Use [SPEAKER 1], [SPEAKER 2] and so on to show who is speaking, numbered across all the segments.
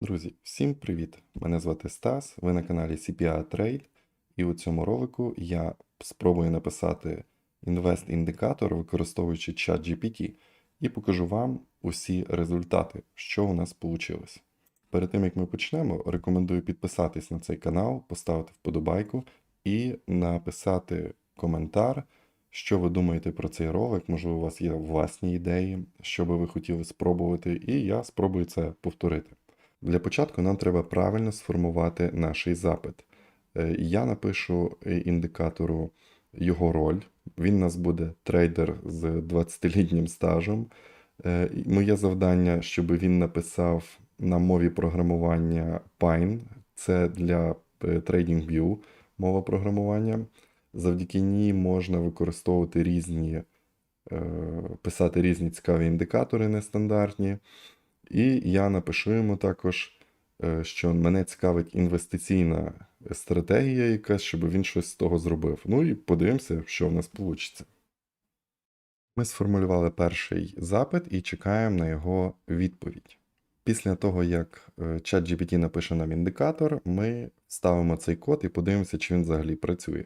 [SPEAKER 1] Друзі, всім привіт! Мене звати Стас, ви на каналі CPA Trade, і у цьому ролику я спробую написати інвест-індикатор, використовуючи ChatGPT, і покажу вам усі результати, що у нас вийшло. Перед тим як ми почнемо, рекомендую підписатись на цей канал, поставити вподобайку і написати коментар, що ви думаєте про цей ролик. Можливо, у вас є власні ідеї, що би ви хотіли спробувати, і я спробую це повторити. Для початку нам треба правильно сформувати наш запит. Е, Я напишу е, індикатору його роль. Він у нас буде трейдер з 20-літнім стажем. Е, Моє завдання, щоб він написав на мові програмування Pine. Це для TradingView мова програмування. Завдяки ній можна використовувати різні, писати різні цікаві індикатори нестандартні. І я напишу йому також, е, що мене цікавить інвестиційна стратегія якась, щоб він щось з того зробив. Ну і подивимося, що в нас вийде. Ми сформулювали перший запит і чекаємо на його відповідь. Після того, як е, ChatGPT напише нам індикатор, ми ставимо цей код і подивимося, чи він взагалі працює.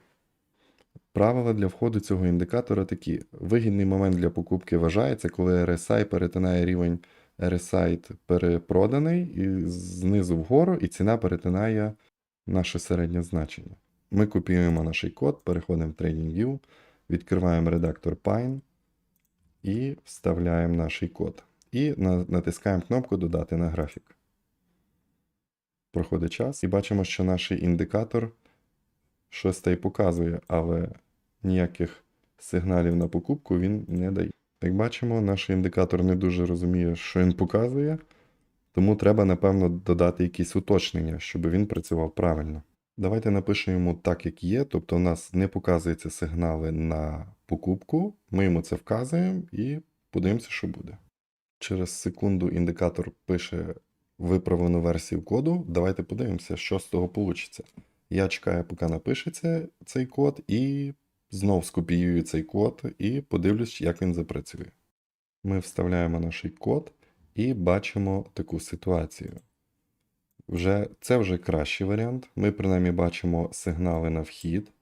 [SPEAKER 1] Правила для входу цього індикатора такі: вигідний момент для покупки вважається, коли RSI перетинає рівень RSI перепроданий і знизу вгору, і ціна перетинає наше середнє значення. Ми копіюємо наш код, переходимо в TradingView, відкриваємо редактор Pine і вставляємо наш код. І натискаємо кнопку Додати на графік. Проходить час, і бачимо, що наш індикатор щось та й показує, але ніяких сигналів на покупку він не дає. Як бачимо, наш індикатор не дуже розуміє, що він показує, тому треба, напевно, додати якісь уточнення, щоб він працював правильно. Давайте напишемо так, як є, тобто у нас не показуються сигнали на покупку, ми йому це вказуємо і подивимося, що буде. Через секунду індикатор пише виправлену версію коду. Давайте подивимося, що з того вийде. Я чекаю, поки напишеться цей код, і знов скопіюю цей код і подивлюсь, як він запрацює. Ми вставляємо наш код і бачимо таку ситуацію. Вже, це вже кращий варіант. Ми принаймні бачимо сигнали на вхід.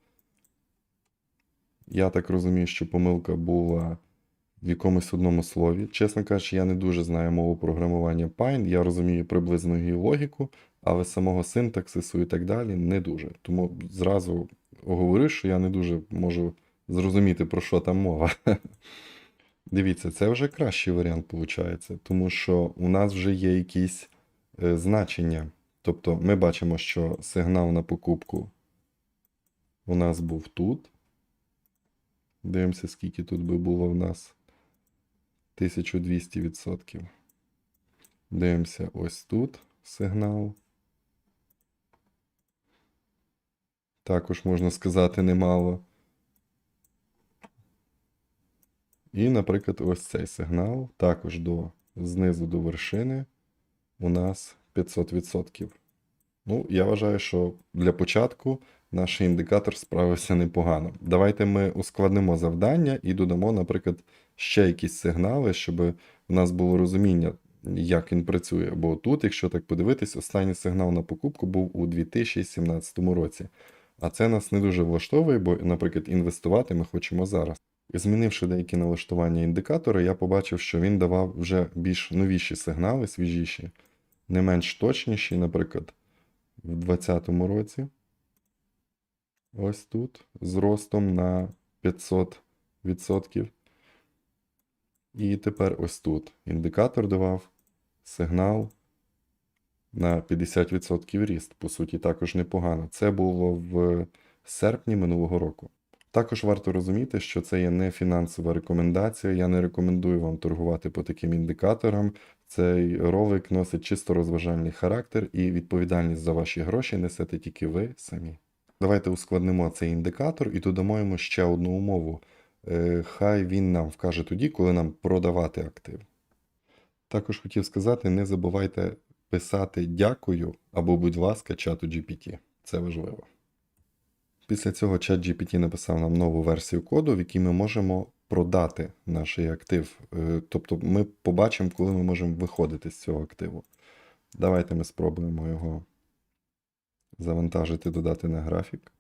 [SPEAKER 1] Я так розумію, що помилка була в якомусь одному слові. Чесно кажучи, я не дуже знаю мову програмування Pine, я розумію приблизно її логіку, але самого синтаксису і так далі не дуже. Тому зразу оговорю, що я не дуже можу зрозуміти, про що там мова. Дивіться, це вже кращий варіант виходить, тому що у нас вже є якісь е, значення. Тобто ми бачимо, що сигнал на покупку у нас був тут. Дивимося, скільки тут би було в нас. 1200%. Дивимося ось тут сигнал. Також можна сказати немало. І, наприклад, ось цей сигнал також до знизу до вершини у нас 500%. Ну, я вважаю, що для початку наш індикатор справився непогано. Давайте ми ускладнимо завдання і додамо, наприклад, ще якісь сигнали, щоб у нас було розуміння, як він працює. Бо тут, якщо так подивитись, останній сигнал на покупку був у 2017 році. А це нас не дуже влаштовує, бо, наприклад, інвестувати ми хочемо зараз. Змінивши деякі налаштування індикатора, я побачив, що він давав вже більш новіші сигнали, свіжіші, не менш точніші, наприклад, в 2020 році. Ось тут з ростом на 500%. І тепер ось тут індикатор давав сигнал на 50% ріст. По суті, також непогано. Це було в серпні минулого року. Також варто розуміти, що це є не фінансова рекомендація. Я не рекомендую вам торгувати по таким індикаторам. Цей ролик носить чисто розважальний характер і відповідальність за ваші гроші несете тільки ви самі. Давайте ускладнимо цей індикатор і додамо йому ще одну умову. Е, Хай він нам вкаже тоді, коли нам продавати актив. Також хотів сказати, не забувайте писати дякую або, будь ласка, чату GPT. Це важливо. Після цього чат GPT написав нам нову версію коду, в якій ми можемо продати наш актив. Е, Тобто ми побачимо, коли ми можемо виходити з цього активу. Давайте ми спробуємо його завантажити, додати на графік.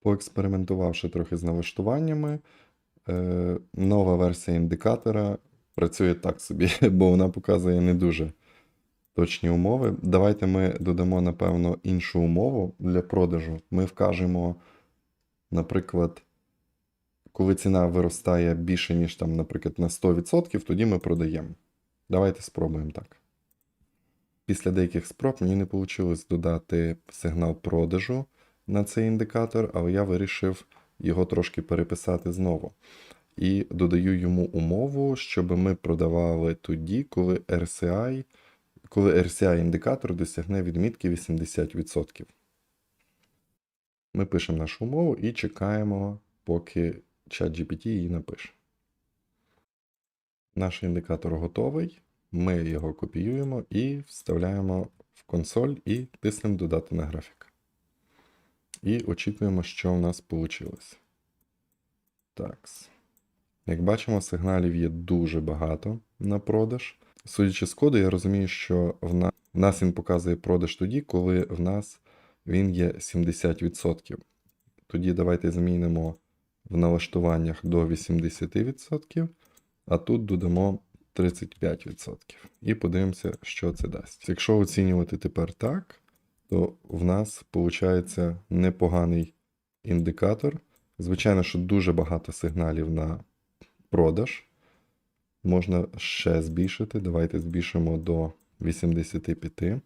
[SPEAKER 1] Поекспериментувавши трохи з налаштуваннями, е, нова версія індикатора працює так собі, бо вона показує не дуже точні умови. Давайте ми додамо, напевно, іншу умову для продажу. Ми вкажемо, наприклад, коли ціна виростає більше, ніж там, наприклад, на 100%, тоді ми продаємо. Давайте спробуємо так. Після деяких спроб мені не вийшло додати сигнал продажу на цей індикатор, але я вирішив його трошки переписати знову. І додаю йому умову, щоб ми продавали тоді, коли RCI, коли RCI індикатор досягне відмітки 80%. Ми пишемо нашу умову і чекаємо, поки ChatGPT її напише. Наш індикатор готовий. Ми його копіюємо і вставляємо в консоль і тиснемо додати на графік. І очікуємо, що в нас вийшло. Так. Як бачимо, сигналів є дуже багато на продаж. Судячи з коду, я розумію, що в нас, в нас він показує продаж тоді, коли в нас він є 70%. Тоді давайте змінимо в налаштуваннях до 80%, а тут додамо 35%. І подивимося, що це дасть. Якщо оцінювати тепер так, то в нас виходить непоганий індикатор. Звичайно, що дуже багато сигналів на продаж. Можна ще збільшити. Давайте збільшимо до 85.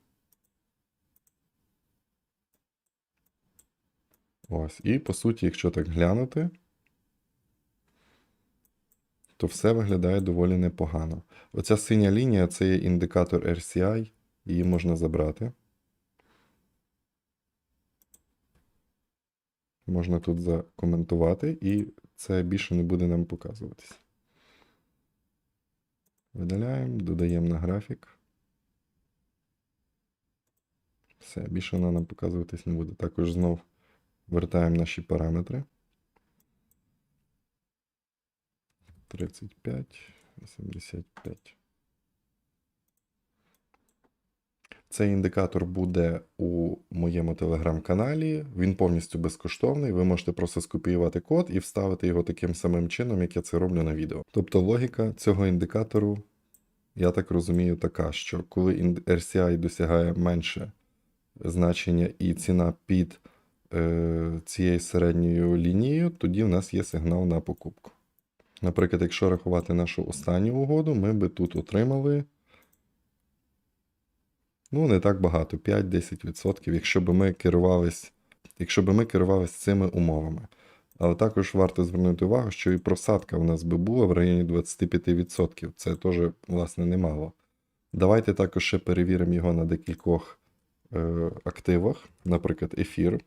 [SPEAKER 1] Ось. І по суті, якщо так глянути, то все виглядає доволі непогано. Оця синя лінія це є індикатор RCI, її можна забрати. Можна тут закоментувати, і це більше не буде нам показуватись. Видаляємо, додаємо на графік. Все, більше вона нам показуватись не буде. Також знов вертаємо наші параметри. 35, 85. Цей індикатор буде у моєму телеграм-каналі. Він повністю безкоштовний. Ви можете просто скопіювати код і вставити його таким самим чином, як я це роблю на відео. Тобто логіка цього індикатору, я так розумію, така, що коли RCI досягає менше значення і ціна під е, цією середньою лінією, тоді в нас є сигнал на покупку. Наприклад, якщо рахувати нашу останню угоду, ми би тут отримали. Ну, не так багато, 5-10%, якщо б ми керувались, якщо б ми керувались цими умовами. Але також варто звернути увагу, що і просадка в нас би була в районі 25%. Це теж, власне, немало. Давайте також ще перевіримо його на декількох е, активах, наприклад, ефір.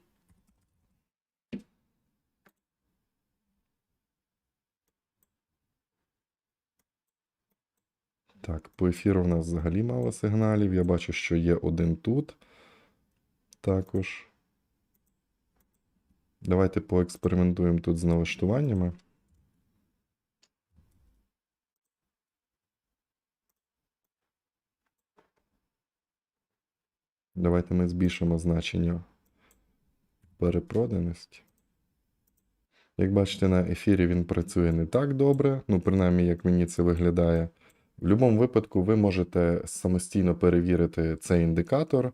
[SPEAKER 1] Так, по ефіру в нас взагалі мало сигналів. Я бачу, що є один тут. Також. Давайте поекспериментуємо тут з налаштуваннями. Давайте ми збільшимо значення перепроданості. Як бачите, на ефірі він працює не так добре, ну, принаймні, як мені це виглядає. В будь-якому випадку ви можете самостійно перевірити цей індикатор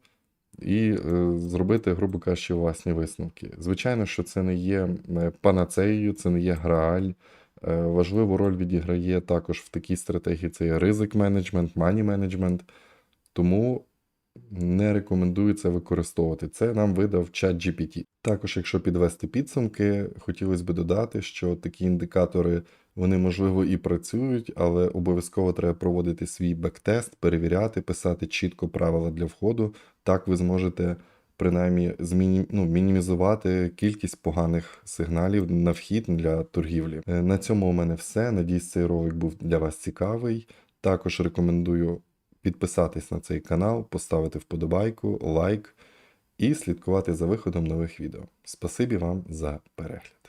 [SPEAKER 1] і е, зробити, грубо кажучи, власні висновки. Звичайно, що це не є е, панацеєю, це не є грааль. Е, важливу роль відіграє також в такій стратегії це є ризик менеджмент, мані менеджмент. Тому не рекомендується використовувати. Це нам видав чат GPT. Також, якщо підвести підсумки, хотілося б додати, що такі індикатори вони, можливо, і працюють, але обов'язково треба проводити свій бектест, перевіряти, писати чітко правила для входу. Так ви зможете принаймні зміні... ну, мінімізувати кількість поганих сигналів на вхід для торгівлі. Е, На цьому у мене все. Надіюсь, цей ролик був для вас цікавий. Також рекомендую підписатись на цей канал, поставити вподобайку, лайк і слідкувати за виходом нових відео. Спасибі вам за перегляд.